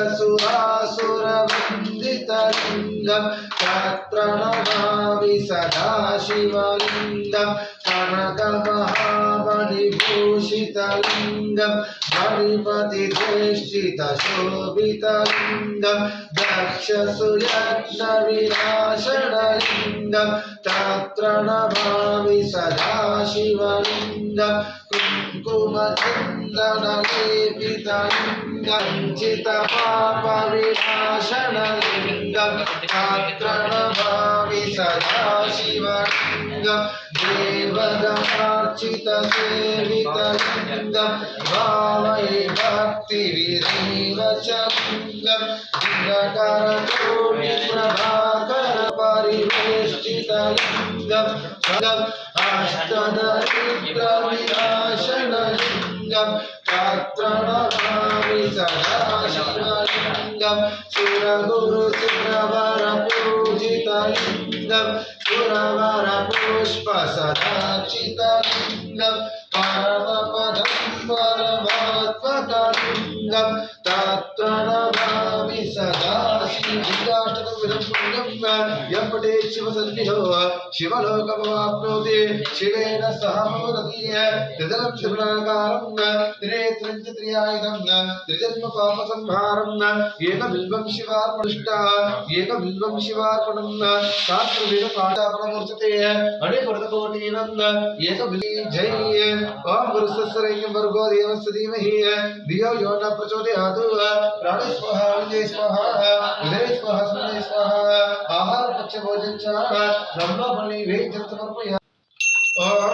सिद्धसुरासुरवन्दितलिङ्गं तत्र नमामि सदा शिवलिङ्गं कनकमहामणिभूषितलिङ्गं मणिपतिधेष्टितशोभितलिङ्गं दक्षसुयज्ञविनाशनलिङ्गं तत्र नमामि सदा शिवलिङ्गं कुङ्कुमचन्दनलेपितलिङ्गं चितपापविनाशनलिङ्गं गात्रणभावि सदा शिवलिङ्गं देवदमार्चितसेवितलिङ्गं भावये भक्तिविरैवचलिङ्गं लिङ्गकरतोलिप्रभाकरपरिवेष्टितलिङ्गं अष्टदरिद्रविनाशनलिङ्गं लिङ्गं प्राप्तणभामि सदा शिवलिङ्गं सुरगुरुसुरवरपूजितलिङ्गं सुरवरपुष्प सदाचितलिङ्गं परमपदं परमात्मतलिङ्गं तत्र नभामि सदा। ఎప్పుడే శివసన్నిధో శివలోకమవాప్నోతి శివేన సహ భవతీయ త్రిజలం శివనాకారం త్రినేత్రంచత్రియాయుధం త్రిజన్మ పాప సంహారం ఏక బిల్వం శివార్పణిష్ట ఏక బిల్వం శివార్పణం సాత్విక పాఠాపణమూర్చతే అణి ఏక బిలి జై వర్గో దేవస్య ధీమహి ధియో యో న ప్రచోదయాతు ప్రాణి స్వహ విజయ స్వహ స్వహ స్వహ ఆహార పచ్చ భోజించ బ్రహ్మ ఫలి వేయి చెత్త ఓం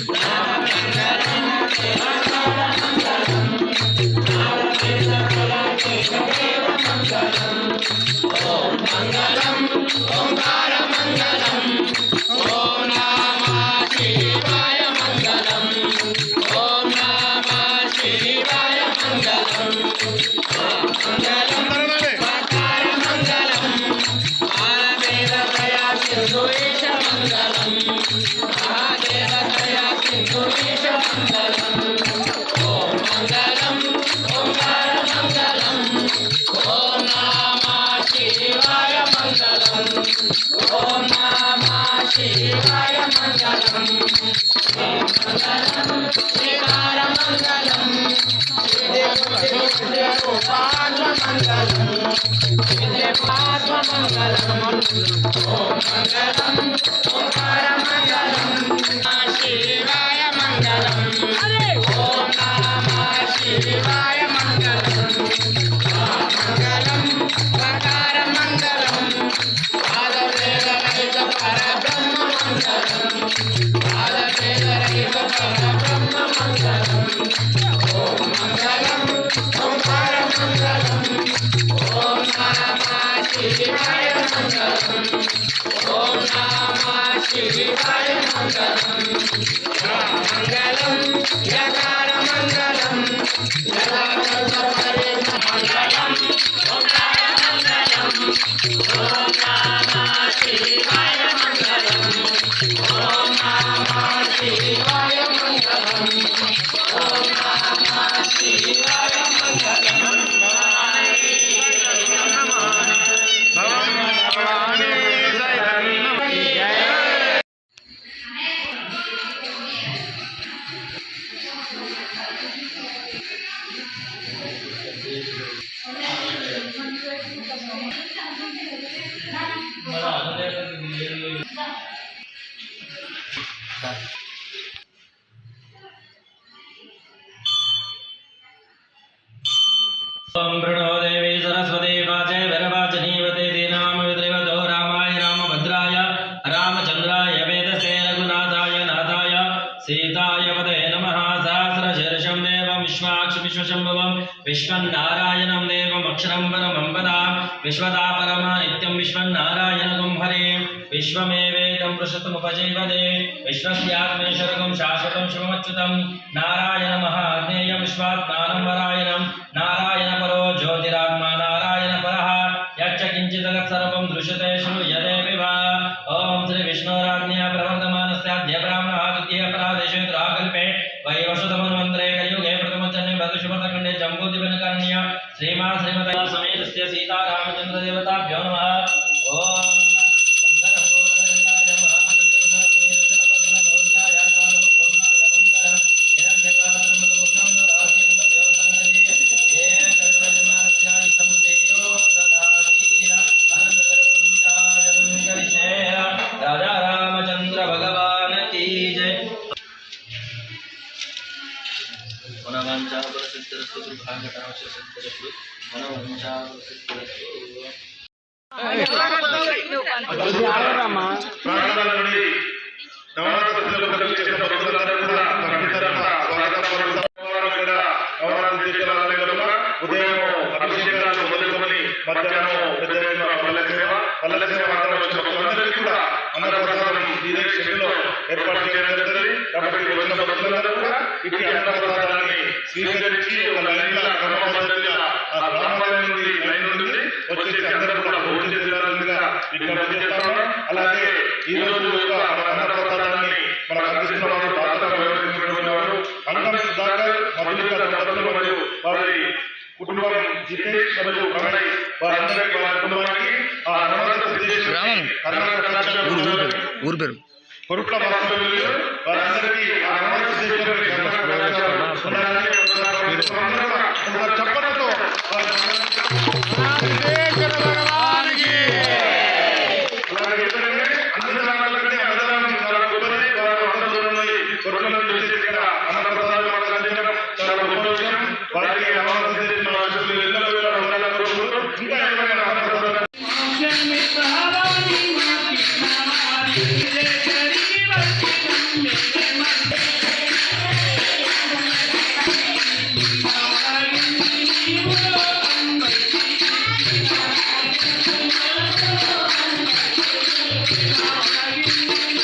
மங்களம் Thank you. విశ్వం నారాయణం దేవం అక్షరం వరం విశ్వదా పరమ నిత్యం విశ్వం విశ్వన్నారాయణం హరే. పృషతం ఉపజీవదే విశ్వస్యాత్మేశ్వరకం శాశ్వతం శివమచ్యుతం. నారాయణ మహాజ్ఞేయ విశ్వాత్మానం వరాయణం నారాయణ పరో జ్యోతిరాత్మ నారాయణ పర. యచ్చ సర్వం దృశ్యతే శృణు పలుకుతారు. కూడా నవరాత్రి దీక్షల వేళలో ఉదయం అభిషేకాలు మొదలుకొని మధ్యాహ్నం పెద్ద పల్లె సేవ పల్లె సేవ మాత్రం వచ్చిన కూడా అన్నప్రసాదం ఇదే షెడ్యూల్లో ఏర్పాటు చేయడం జరుగుతుంది. కాబట్టి వచ్చిన భక్తులందరూ కూడా ఇట్టి అన్నప్రసాదాన్ని స్వీకరించి ఒక లైన్గా క్రమ పద్ధతిగా ఆ గ్రామాలయం నుండి లైన్ నుండి వచ్చేసి అందరూ కూడా భోజనం చేయాల్సిందిగా ఇక్కడ చేస్తాము అలాగే ఈ రోజు యొక్క మన అన్నప్రసాదాన్ని మనకు అందిస్తున్న వారు దాతగా వ్యవహరించినటువంటి వారు అంకం సుధాకర్ మధులిక దంపతులు మరియు వారి కుటుంబం జితేష్ మరియు ప్రణయ్ వారందరికీ వారి కుటుంబానికి ఆ సిద్ధేశ్వరి కర్ణాటక ఊరు పేరు. వారందరికీ I'm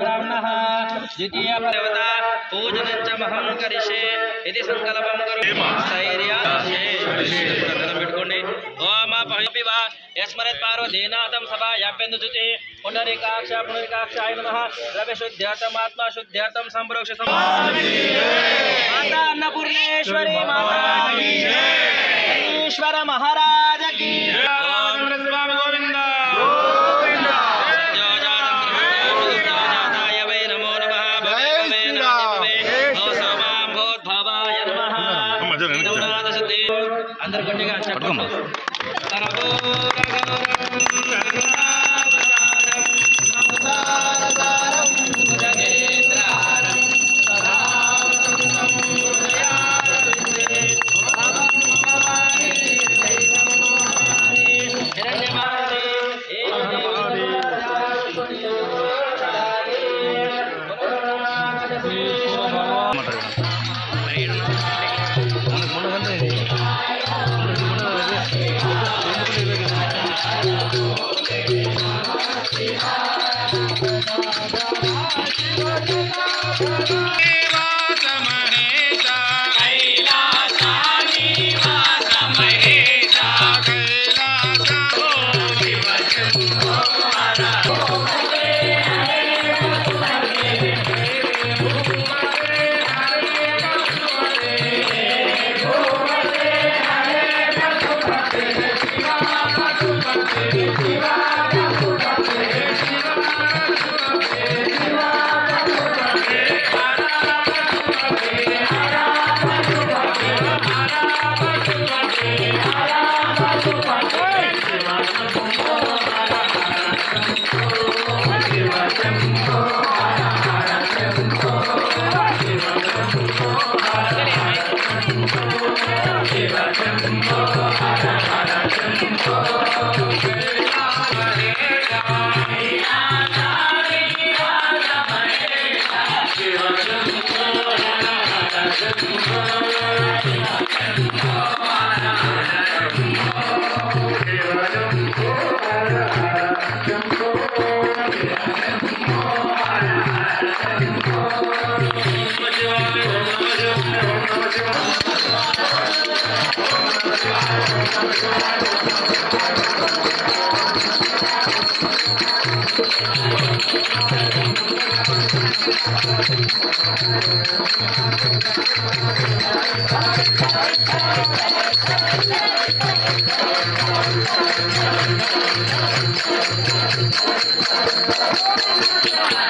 ब्राह्मणः। द्वितीय देवता पूजनं च महं करिष्ये इति सङ्कल्पं करोमि स्थैर्य स्मरत पार्व देनाथम सभा लक्ष्मणपार्वधीनाथं सभायाभ्यन्दुते पुनरिकाक्ष आयु नमः। रवे शुद्ध्यर्थम आत्मा शुद्ध्यर्थम शुद्ध्यर्थं सम्प्रोक्ष माता अन्नपूर्णेश्वरी माता ईश्वर महाराज की अंदर गंडे का अच्छा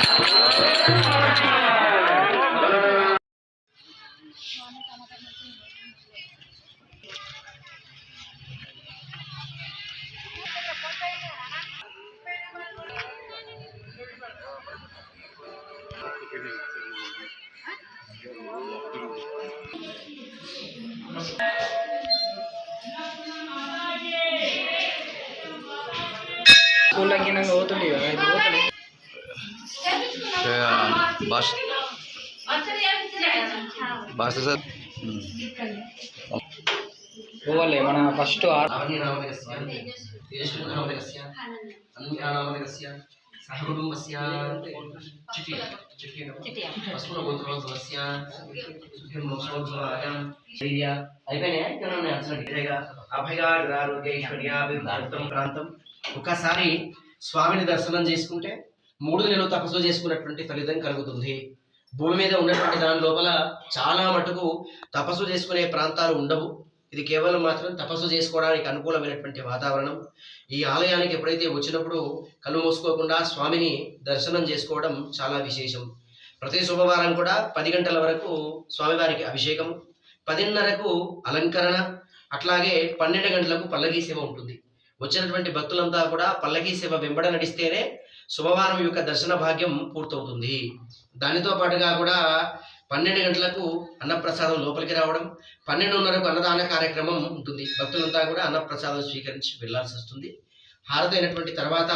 Thank you. ప్రాంతం ఒకసారి స్వామిని దర్శనం చేసుకుంటే మూడు నెలలు తపస్సు చేసుకున్నటువంటి ఫలితం కలుగుతుంది. భూమి మీద ఉన్నటువంటి దాని లోపల చాలా మటుకు తపస్సు చేసుకునే ప్రాంతాలు ఉండవు. ఇది కేవలం మాత్రం తపస్సు చేసుకోవడానికి అనుకూలమైనటువంటి వాతావరణం. ఈ ఆలయానికి ఎప్పుడైతే వచ్చినప్పుడు కళ్ళు మూసుకోకుండా స్వామిని దర్శనం చేసుకోవడం చాలా విశేషం. ప్రతి శుభవారం కూడా పది గంటల వరకు స్వామివారికి అభిషేకం పదిన్నరకు అలంకరణ అట్లాగే పన్నెండు గంటలకు పల్లకీ సేవ ఉంటుంది. వచ్చినటువంటి భక్తులంతా కూడా పల్లకీ సేవ వెంబడ నడిస్తేనే శుభవారం యొక్క దర్శన భాగ్యం పూర్తవుతుంది. దానితో పాటుగా కూడా పన్నెండు గంటలకు అన్నప్రసాదం లోపలికి రావడం పన్నెండున్నరకు అన్నదాన కార్యక్రమం ఉంటుంది. భక్తులంతా కూడా అన్నప్రసాదం స్వీకరించి వెళ్ళాల్సి వస్తుంది. హారతి అయినటువంటి తర్వాత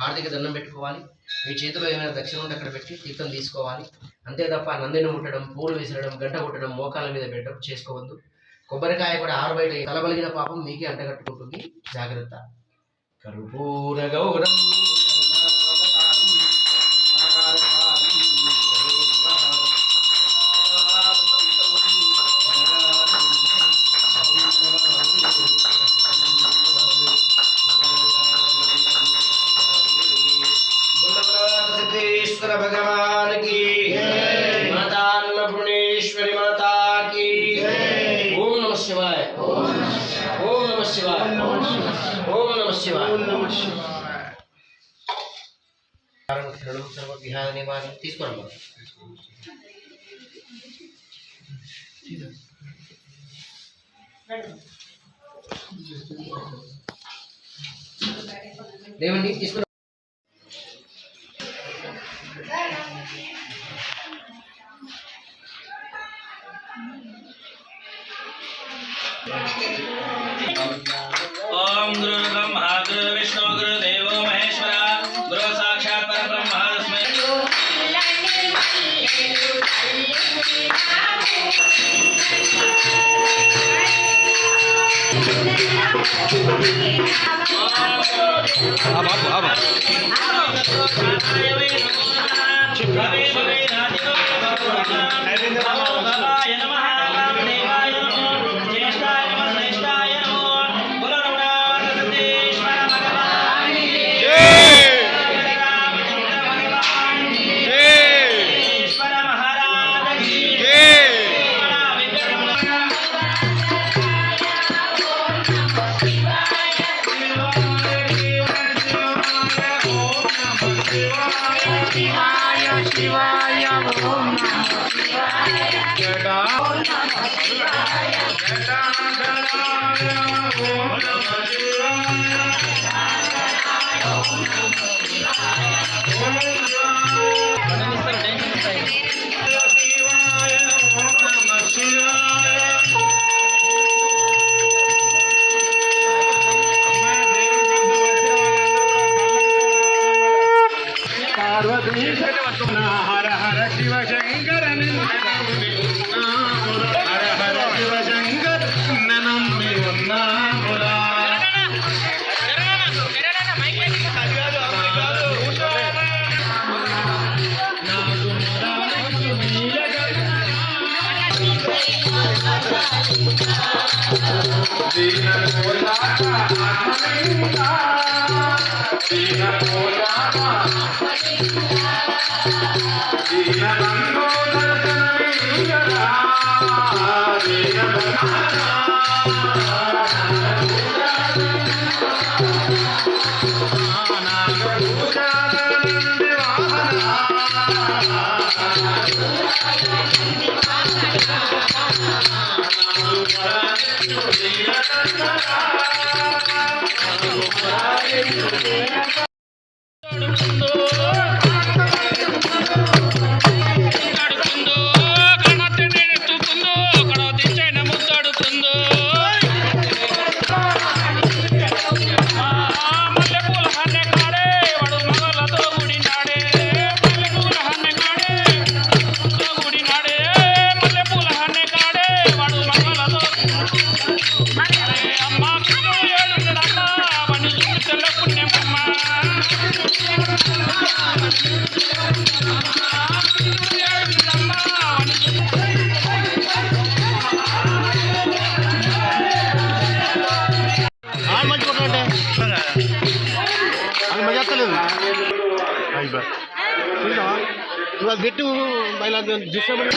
హారతికి దండం పెట్టుకోవాలి. మీ చేతిలో ఏమైనా దక్షిణ ఉంటే అక్కడ పెట్టి తీర్థం తీసుకోవాలి. అంతే తప్ప నందిని ముట్టడం పూలు విసరడం గంట కొట్టడం మోకాల మీద పెట్టడం చేసుకోవద్దు. కొబ్బరికాయ కూడా ఆరు బయట తలబలిగిన పాపం మీకే అంటగట్టుకుంటుంది. జాగ్రత్త. కర్పూర గౌరవం. कारण सर्व विहार निर्माण तीस को नंबर। देवंडी इसको ఆ బాబు ఆ బాబు Thank you. একজন দৃশ্যমান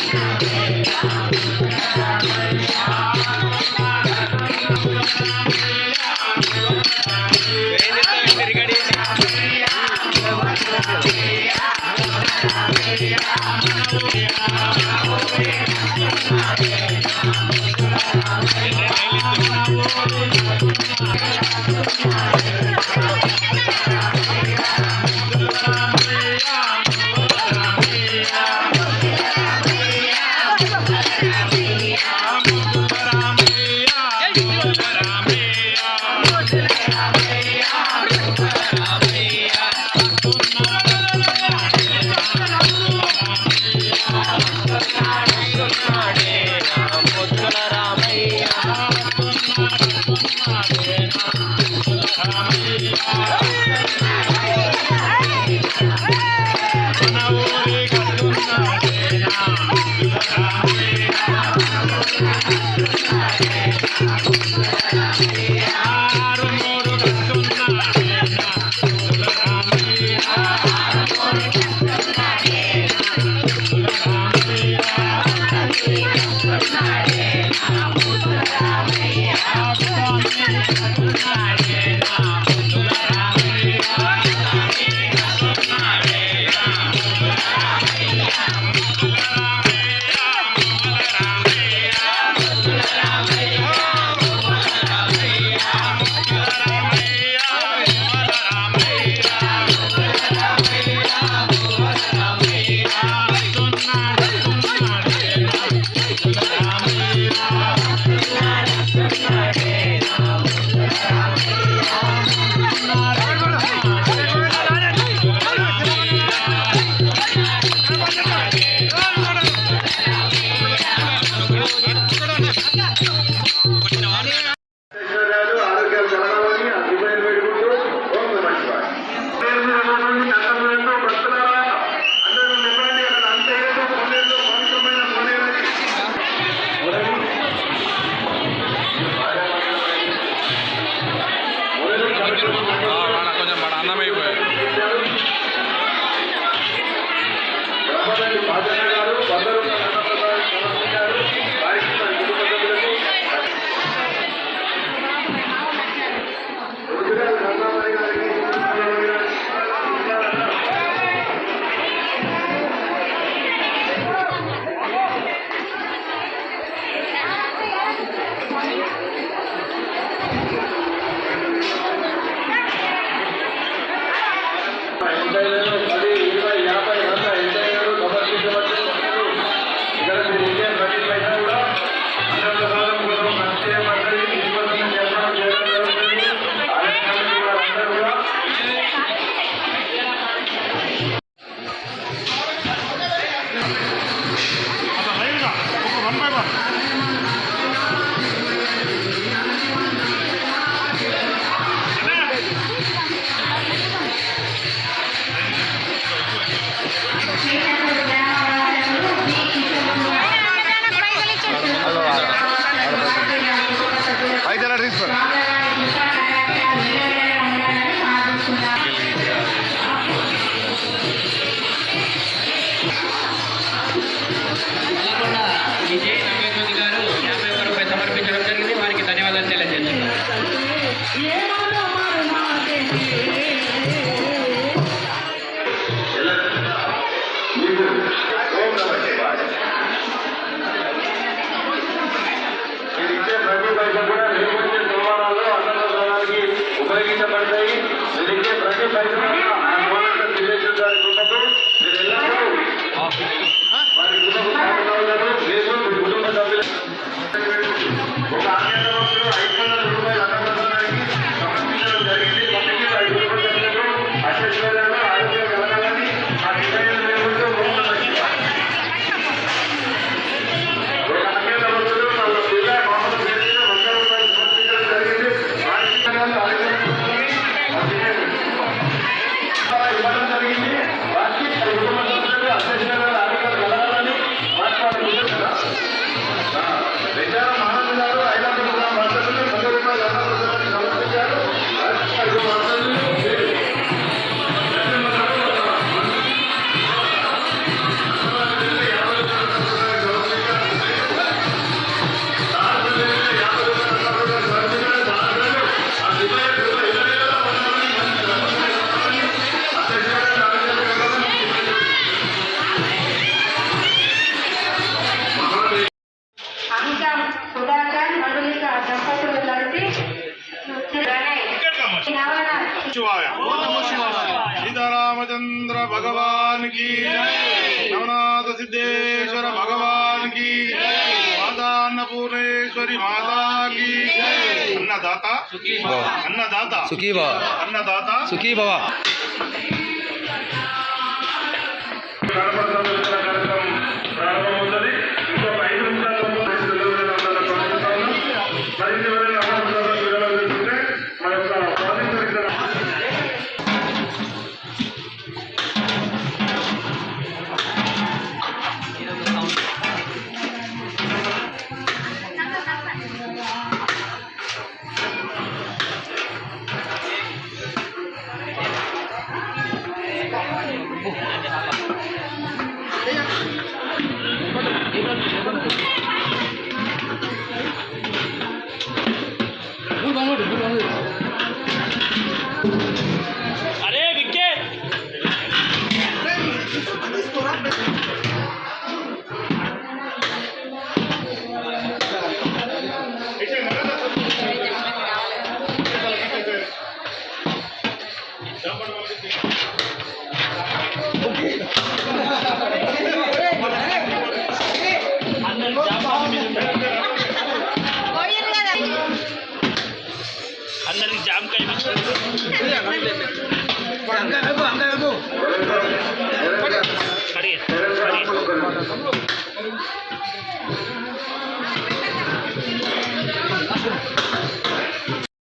வரும் सिद्धेश्वर भगवान की माता अन्नपूर्णेश्वरी माता की अन्नदाता? सुखी भवा अन्नदाता। सुखी भवा। अन्नदाता? सुखी भवा।